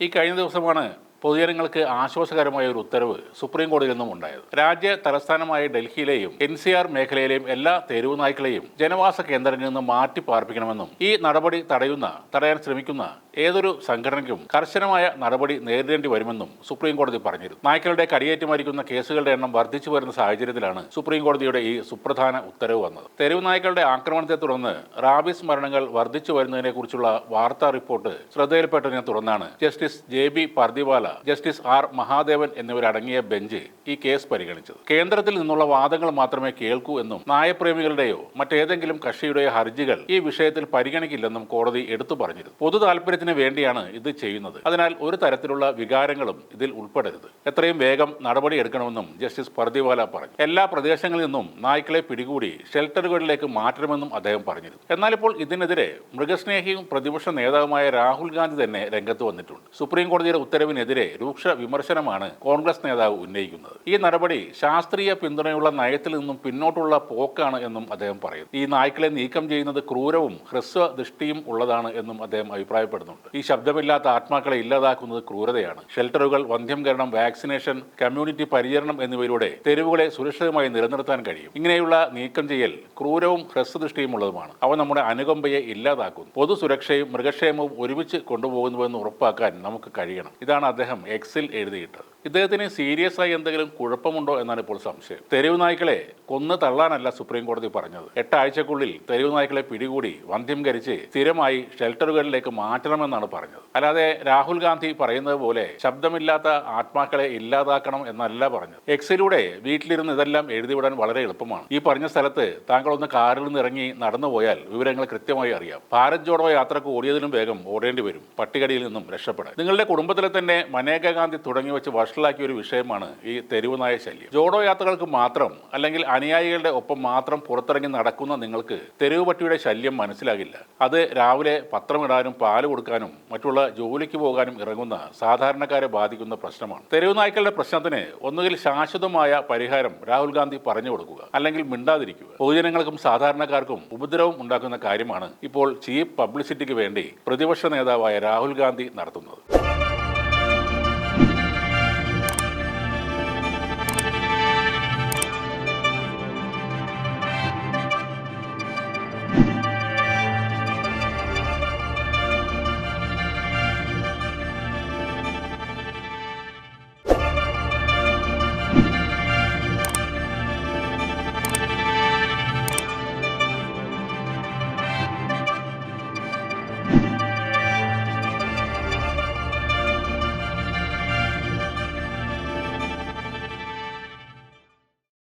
ഈ കഴിഞ്ഞ ദിവസമാണ് പൊതുജനങ്ങൾക്ക് ആശ്വാസകരമായ ഒരു ഉത്തരവ് സുപ്രീം കോടതിയിൽ നിന്നും ഉണ്ടായത്. രാജ്യ തലസ്ഥാനമായ ഡൽഹിയിലെയും എൻ സി ആർ മേഖലയിലെയും എല്ലാ തെരുവ് നായ്ക്കളെയും ജനവാസ കേന്ദ്രങ്ങളിൽ നിന്ന് മാറ്റി പാർപ്പിക്കണമെന്നും ഈ നടപടി തടയുന്ന തടയാൻ ശ്രമിക്കുന്ന ഏതൊരു സംഘടനയ്ക്കും കർശനമായ നടപടി നേരിടേണ്ടി വരുമെന്നും സുപ്രീം കോടതി പറഞ്ഞിരുന്നു. നായ്ക്കളുടെ കടിയേറ്റ് മരിക്കുന്ന കേസുകളുടെ എണ്ണം വർദ്ധിച്ചു വരുന്ന സാഹചര്യത്തിലാണ് സുപ്രീം കോടതിയുടെ ഈ സുപ്രധാന ഉത്തരവ് വന്നത്. തെരുവ് നായ്ക്കളുടെ ആക്രമണത്തെ തുടർന്ന് റാബിസ് മരണങ്ങൾ വർദ്ധിച്ചു വരുന്നതിനെ കുറിച്ചുള്ള വാർത്താ റിപ്പോർട്ട് ശ്രദ്ധയിൽപ്പെട്ടതിനെ തുടർന്നാണ് justice J B Pardiwala justice R Mahadevan എന്നിവരടങ്ങിയ ബെഞ്ച് ഈ കേസ് പരിഗണിച്ചത് കേന്ദ്രത്തിൽ നിന്നുള്ള വാദങ്ങൾ മാത്രമേ കേൾക്കൂ എന്നും നായപ്രേമികളുടെയോ മറ്റേതെങ്കിലും കക്ഷിയുടെയോ ഹർജികൾ ഈ വിഷയത്തിൽ പരിഗണിക്കില്ലെന്നും കോടതി എടുത്തു പറഞ്ഞിരുന്നു. പൊതു താല്പര്യത്തിന് വേണ്ടിയാണ് ഇത് ചെയ്യുന്നത്. അതിനാൽ ഒരു തരത്തിലുള്ള വികാരങ്ങളും ഇതിൽ ഉൾപ്പെടരുത്. എത്രയും വേഗം നടപടി എടുക്കണമെന്നും ജസ്റ്റിസ് പർദിവാല പറഞ്ഞു. എല്ലാ പ്രദേശങ്ങളിൽ നിന്നും നായ്ക്കളെ പിടികൂടി ഷെൽട്ടറുകളിലേക്ക് മാറ്റണമെന്നും അദ്ദേഹം പറഞ്ഞിരുന്നു. എന്നാൽ ഇപ്പോൾ ഇതിനെതിരെ മൃഗസ്നേഹിയും പ്രതിപക്ഷ നേതാവുമായ രാഹുൽ ഗാന്ധി തന്നെ രംഗത്ത് വന്നിട്ടുണ്ട്. സുപ്രീം കോടതിയുടെ ഉത്തരവിനെതിരെ രൂക്ഷ വിമർശനമാണ് കോൺഗ്രസ് നേതാവ് ഉന്നയിക്കുന്നത്. ഈ നടപടി ശാസ്ത്രീയ പിന്തുണയുള്ള നയത്തിൽ നിന്നും പിന്നോട്ടുള്ള പോക്കാണ് എന്നും അദ്ദേഹം പറയുന്നു. ഈ നായ്ക്കളെ നീക്കം ചെയ്യുന്നത് ക്രൂരവും ഹ്രസ്വ ദൃഷ്ടിയും ഉള്ളതാണ് എന്നും അദ്ദേഹം അഭിപ്രായപ്പെടുന്നുണ്ട്. ഈ ശബ്ദമില്ലാത്ത ആത്മാക്കളെ ഇല്ലാതാക്കുന്നത് ക്രൂരതയാണ്. ഷെൽട്ടറുകൾ വന്ധ്യംകരണം വാക്സിനേഷൻ കമ്മ്യൂണിറ്റി പരിചരണം എന്നിവയിലൂടെ തെരുവുകളെ സുരക്ഷിതമായി നിലനിർത്താൻ കഴിയും. ഇങ്ങനെയുള്ള നീക്കം ചെയ്യൽ ക്രൂരവും ഹ്രസ്വദൃഷ്ടിയും ഉള്ളതുമാണ്. അവ നമ്മുടെ അനുകമ്പയെ ഇല്ലാതാക്കുന്നു. പൊതുസുരക്ഷയും മൃഗക്ഷേമവും ഒരുമിച്ച് കൊണ്ടുപോകുന്നുവെന്ന് ഉറപ്പാക്കാൻ നമുക്ക് കഴിയണം. ഇതാണ് അദ്ദേഹം എക്സിൽ എഴുതിയിട്ടത്. ഇദ്ദേഹത്തിന് സീരിയസ് ആയി എന്തെങ്കിലും കുഴപ്പമുണ്ടോ എന്നാണ് ഇപ്പോൾ സംശയം. തെരുവ് നായ്ക്കളെ കൊന്നു തള്ളാനല്ല സുപ്രീം കോടതി പറഞ്ഞത്. എട്ടാഴ്ചക്കുള്ളിൽ തെരുവ് നായ്ക്കളെ പിടികൂടി വന്ധ്യംകരിച്ച് സ്ഥിരമായി ഷെൽട്ടറുകളിലേക്ക് മാറ്റണമെന്നാണ് പറഞ്ഞത്. അല്ലാതെ രാഹുൽ ഗാന്ധി പറയുന്നത് പോലെ ശബ്ദമില്ലാത്ത ആത്മാക്കളെ ഇല്ലാതാക്കണം എന്നല്ല പറഞ്ഞത്. എക്സിലൂടെ വീട്ടിലിരുന്ന് ഇതെല്ലാം എഴുതിവിടാൻ വളരെ എളുപ്പമാണ്. ഈ പറഞ്ഞ സ്ഥലത്ത് താങ്കൾ ഒന്ന് കാറിൽ നിന്ന് ഇറങ്ങി നടന്നു പോയാൽ വിവരങ്ങൾ കൃത്യമായി അറിയാം. ഭാരത് ജോഡോ യാത്രയ്ക്ക് ഓടിയതിലും വേഗം ഓടേണ്ടി വരും. പട്ടികടിയിൽ നിന്നും രക്ഷപ്പെടാൻ. നിങ്ങളുടെ കുടുംബത്തിലെ തന്നെ മനേക ഗാന്ധി തുടങ്ങി വെച്ച് വഷളാക്കിയ ഒരു വിഷയമാണ് ഈ തെരുവുനായ ശല്യം. ജോഡോ യാത്രകൾക്ക് മാത്രം അല്ലെങ്കിൽ അനുയായികളുടെ ഒപ്പം മാത്രം പുറത്തിറങ്ങി നടക്കുന്ന നിങ്ങൾക്ക് തെരുവ് പട്ടിയുടെ ശല്യം മനസ്സിലാകില്ല. അത് രാവിലെ പത്രമിടാനും പാൽ കൊടുക്കാനും മറ്റുള്ള ജോലിക്ക് പോകാനും ഇറങ്ങുന്ന സാധാരണക്കാരെ ബാധിക്കുന്ന പ്രശ്നമാണ്. തെരുവ് നായ്ക്കളുടെ പ്രശ്നത്തിന് ഒന്നുകിൽ ശാശ്വതമായ പരിഹാരം രാഹുൽ ഗാന്ധി പറഞ്ഞു കൊടുക്കുക അല്ലെങ്കിൽ മിണ്ടാതിരിക്കുക. പൊതുജനങ്ങൾക്കും സാധാരണക്കാർക്കും ഉപദ്രവം ഉണ്ടാക്കുന്ന കാര്യമാണ് ഇപ്പോൾ ചീഫ് പബ്ലിസിറ്റിക്ക് വേണ്ടി പ്രതിപക്ഷ നേതാവായ രാഹുൽ ഗാന്ധി നടത്തുന്നത്.